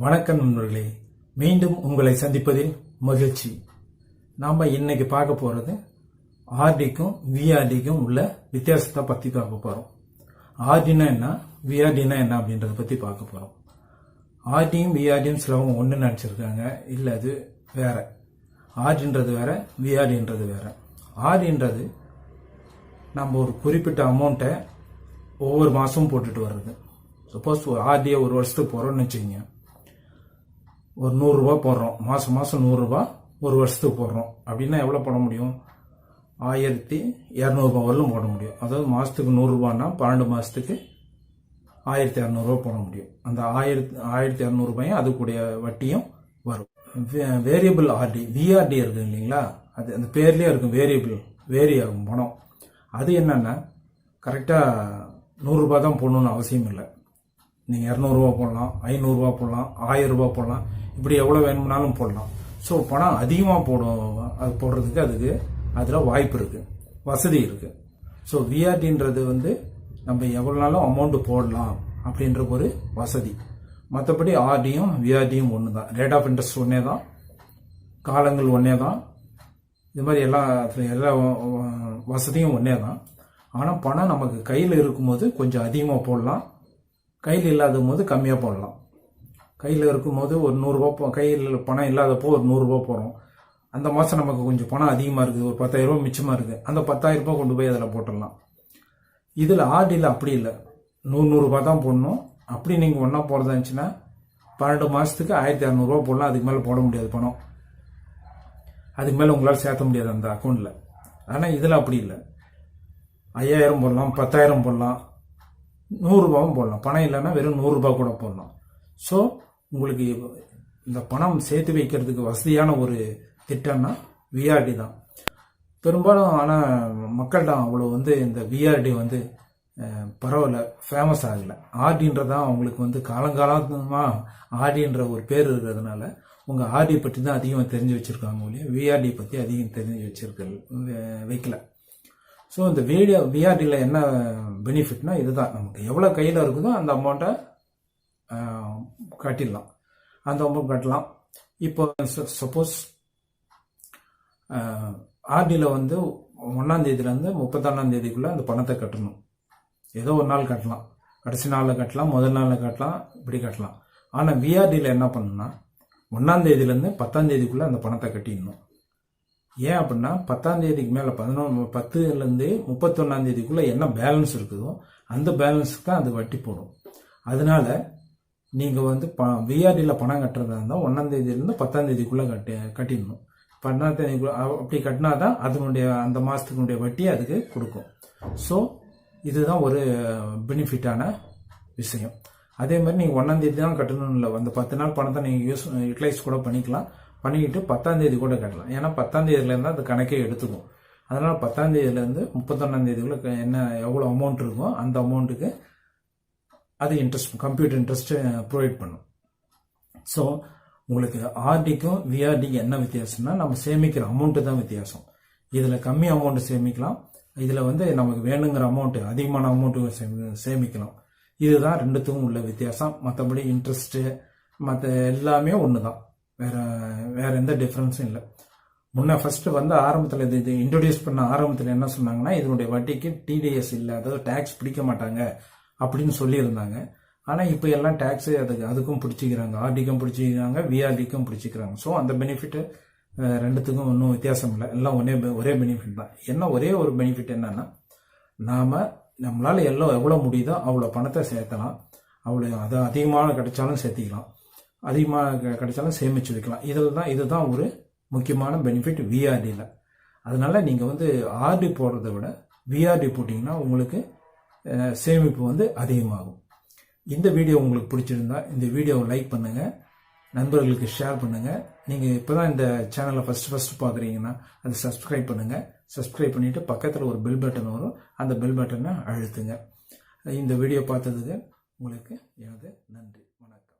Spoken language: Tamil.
வணக்கம் நண்பர்களே. மீண்டும் உங்களை சந்திப்பதில் மகிழ்ச்சி. நாம் இன்னைக்கு பார்க்க போகிறது ஆர்டிக்கும் விஆர்டிக்கும் உள்ள வித்தியாசத்தை பற்றி பார்க்க போகிறோம் ஆர்டினா என்ன? விஆர்டினா என்ன அப்படின்றத பற்றி பார்க்க போகிறோம் ஆர்டியும் விஆர்டியும் சிலவங்க ஒன்று நினச்சிருக்காங்க. இல்லை அது வேற. ஆர்டின்றது வேற விஆர்டின்றது வேற. ஆர்டின்றது நம்ம ஒரு குறிப்பிட்ட அமௌண்ட்டை ஒவ்வொரு மாதமும் போட்டுட்டு வர்றது. சப்போஸ் ஒரு ஆர்டியை ஒரு வருஷத்துக்கு போகிறோம்னு வச்சுக்கோங்க. ஒரு நூறுரூவா போடுறோம். மாதம் மாதம் நூறுரூவா ஒரு வருஷத்துக்கு போடுறோம். அப்படின்னா எவ்வளோ போட முடியும்? ஆயிரத்தி இரநூறுபா வரலும் போட முடியும். அதாவது மாதத்துக்கு நூறுரூவான்னா பன்னெண்டு மாதத்துக்கு ஆயிரத்தி இரநூறுவா போட முடியும். அந்த ஆயிரத்தி ஆயிரத்தி இரநூறுபாயும் அதுக்குடைய வட்டியும் வரும். வேரியபிள் ஆர்டி விஆர்டி இருக்குது இல்லைங்களா? அது அந்த பேர்லேயே இருக்கும் வேரியபிள் வேரி ஆகும் பணம். அது என்னென்னா கரெக்டாக நூறுரூபா தான் போடணுன்னு அவசியம் இல்லை. நீங்கள் இரநூறுவா போடலாம் ஐநூறுரூவா போடலாம் ஆயிரம் போடலாம் இப்படி எவ்வளோ வேணும்னாலும் போடலாம். ஸோ பணம் அதிகமாக போடும் அது போடுறதுக்கு அதுக்கு அதில் வாய்ப்பு இருக்குது வசதி இருக்குது ஸோ விஆர்டின்றது வந்து நம்ம எவ்வளோனாலும் அமௌண்ட்டு போடலாம் அப்படின்ற ஒரு வசதி. மற்றபடி ஆர்டியும் விஆர்டியும் ஒன்று தான் ரேட் ஆஃப் இன்ட்ரெஸ்ட் ஒன்றே தான் காலங்கள் ஒன்றே தான் இது மாதிரி எல்லா எல்லா வசதியும் ஒன்றே தான் ஆனால் பணம் நமக்கு கையில் இருக்கும்போது கொஞ்சம் அதிகமாக போடலாம். கையில் இல்லாத போது கம்மியாக போடலாம். கையில் இருக்கும்போது ஒரு நூறுரூவா கையில் பணம் இல்லாதப்போ ஒரு நூறுரூவா போகிறோம் அந்த மாதம் நமக்கு கொஞ்சம் பணம் அதிகமாக இருக்குது. ஒரு பத்தாயிரரூபா மிச்சமாக இருக்குது. அந்த பத்தாயிரரூபா கொண்டு போய் அதில் போட்டுடலாம். இதில் ஆர்டியில் அப்படி இல்லை. நூறு நூறுரூபா தான் போடணும். அப்படி நீங்கள் ஒன்றா போகிறதா இருந்துச்சுன்னா பன்னெண்டு மாதத்துக்கு ஆயிரத்தி இரநூறுவா போடலாம். அதுக்கு மேலே போட முடியாது பணம். அதுக்கு மேலே உங்களால் சேர்த்த முடியாது அந்த அக்கௌண்ட்டில் ஆனால் இதில் அப்படி இல்லை. ஐயாயிரம் போடலாம் பத்தாயிரம் போடலாம். நூறுரூபாவும் போடலாம். பணம் இல்லைன்னா வெறும் நூறுரூபா கூட போடலாம். ஸோ உங்களுக்கு இந்த பணம் சேர்த்து வைக்கிறதுக்கு வசதியான ஒரு திட்டம்னா விஆர்டி தான். பெரும்பாலும் ஆனால் மக்கள்கிட்ட அவ்வளோ வந்து இந்த விஆர்டி வந்து பரவாயில்ல ஃபேமஸ் ஆகலை. ஆர்டின்றதான் அவங்களுக்கு வந்து காலங்காலமாக ஆர்டின்ற ஒரு பேர் இருக்கிறதுனால உங்கள் ஆர்டி பற்றி தான் அதிகமாக தெரிஞ்சு வச்சுருக்காங்க ஒழிய விஆர்டி பற்றி அதிகம் தெரிஞ்சு வச்சிருக்க வைக்கல. ஸோ இந்த வீடியோ விஆர்டியில் என்ன பெனிஃபிட்னா இதுதான். நமக்கு எவ்வளோ கையில் இருக்குதோ அந்த அமௌண்ட்டை கட்டிடலாம். அந்த அமௌண்ட் கட்டலாம். இப்போ சப்போஸ் ஆர்டியில் வந்து ஒன்றாந்தேதியிலேருந்து முப்பத்தொன்னாந்தேதிக்குள்ளே அந்த பணத்தை கட்டணும். ஏதோ ஒரு நாள் கட்டலாம். கடைசி நாளில் கட்டலாம் முதல் நாளில் கட்டலாம் இப்படி கட்டலாம். ஆனால் விஆர்டியில் என்ன பண்ணணும்னா ஒன்றாந்தேதியிலேருந்து பத்தாம் தேதிக்குள்ளே அந்த பணத்தை கட்டிடணும். ஏன் அப்படின்னா பத்தாம் தேதிக்கு மேலே பதினொன்று பத்துலேருந்து முப்பத்தொன்னாம் தேதிக்குள்ளே என்ன பேலன்ஸ் இருக்குதோ அந்த பேலன்ஸுக்கு தான் அது வட்டி போடும். அதனால நீங்கள் வந்து ப விஆர்டியில் பணம் கட்டுறதா இருந்தால் ஒன்றாம் தேதியிலேருந்து பத்தாம் தேதிக்குள்ளே கட்டி கட்டிடணும். பன்னெண்டாம் தேதிக்குள்ள அப்படி கட்டினா தான் அதனுடைய அந்த மாதத்துக்குடைய வட்டி அதுக்கு கொடுக்கும். ஸோ இதுதான் ஒரு பெனிஃபிட்டான விஷயம். அதே மாதிரி நீங்கள் ஒன்றாந்தேதி தான் கட்டணும் இல்லை அந்த பத்து நாள் பணத்தை நீங்கள் யூஸ் யூட்டிலைஸ் கூட பண்ணிக்கலாம். பண்ணிக்கிட்டு பத்தாம் தேதி கூட கட்டலாம். ஏன்னா பத்தாம் தேதியிலேருந்து அந்த கணக்கே எடுத்துக்கும். அதனால் பத்தாம் தேதியிலேருந்து முப்பத்தொன்னாம் என்ன எவ்வளோ அமௌண்ட் இருக்கோ அந்த அமௌண்ட்டுக்கு அது இன்ட்ரெஸ்ட் கம்ப்யூட்டர் இன்ட்ரெஸ்ட்டு ப்ரொவைட் பண்ணும். ஸோ உங்களுக்கு ஆர்டிக்கும் விஆர்டிக்கும் என்ன வித்தியாசம்னா நம்ம சேமிக்கிற அமௌண்ட்டு தான் வித்தியாசம். இதில் கம்மி அமௌண்ட்டு சேமிக்கலாம். இதில் வந்து நமக்கு வேணுங்கிற அமௌண்ட்டு அதிகமான அமௌண்ட்டு சேமிக்கலாம். இதுதான் ரெண்டுத்துக்கும் உள்ள வித்தியாசம். மற்றபடி இன்ட்ரெஸ்ட்டு மற்ற எல்லாமே ஒன்று தான் வேற வேற எந்த டிஃப்ரென்ஸும் இல்லை. முன்ன ஃபர்ஸ்ட் வந்து ஆரம்பத்தில் இது இது இன்ட்ரடியூஸ் பண்ண ஆரம்பத்தில் என்ன சொன்னாங்கன்னா இதனுடைய வட்டிக்கு டிடிஎஸ் இல்லை அதாவது டேக்ஸ் பிடிக்க மாட்டாங்க அப்படின்னு சொல்லியிருந்தாங்க. ஆனால் இப்போ எல்லாம் டேக்ஸ் அதுக்கு அதுக்கும் பிடிச்சிக்கிறாங்க. ஆர்டிக்கும் பிடிச்சிக்கிறாங்க விஆர்டிக்கும் பிடிச்சிக்கிறாங்க. ஸோ அந்த பெனிஃபிட் ரெண்டுத்துக்கும் ஒன்றும் வித்தியாசம் இல்லை. எல்லாம் ஒரே ஒரே பெனிஃபிட் தான். என்ன ஒரே ஒரு பெனிஃபிட் என்னன்னா நாம் நம்மளால் எல்லாம் எவ்வளோ முடியுதோ அவ்வளோ பணத்தை சேர்த்தலாம். அவ்வளோ அது அதிகமான கிடைச்சாலும் சேர்த்திக்கலாம். அதிகமாக கிடைச்சாலும் சேமித்து வைக்கலாம் இதில் தான் இதுதான் ஒரு முக்கியமான பெனிஃபிட் விஆர்டியில் அதனால் நீங்கள் வந்து ஆர்டி போடுறத விட விஆர்டி போட்டிங்கன்னா உங்களுக்கு சேமிப்பு வந்து அதிகமாகும். இந்த வீடியோ உங்களுக்கு பிடிச்சிருந்தா இந்த வீடியோவை லைக் பண்ணுங்கள் நண்பர்களுக்கு ஷேர் பண்ணுங்கள் நீங்கள் இப்போ தான் இந்த சேனலை ஃபஸ்ட்டு ஃபஸ்ட்டு பார்க்குறீங்கன்னா அதை சப்ஸ்கிரைப் பண்ணுங்கள் சப்ஸ்கிரைப் பண்ணிவிட்டு பக்கத்தில் ஒரு பெல் பட்டன் வரும். அந்த பெல் பட்டனை அழுத்துங்க. இந்த வீடியோ பார்த்ததுக்கு உங்களுக்கு எனது நன்றி. வணக்கம்.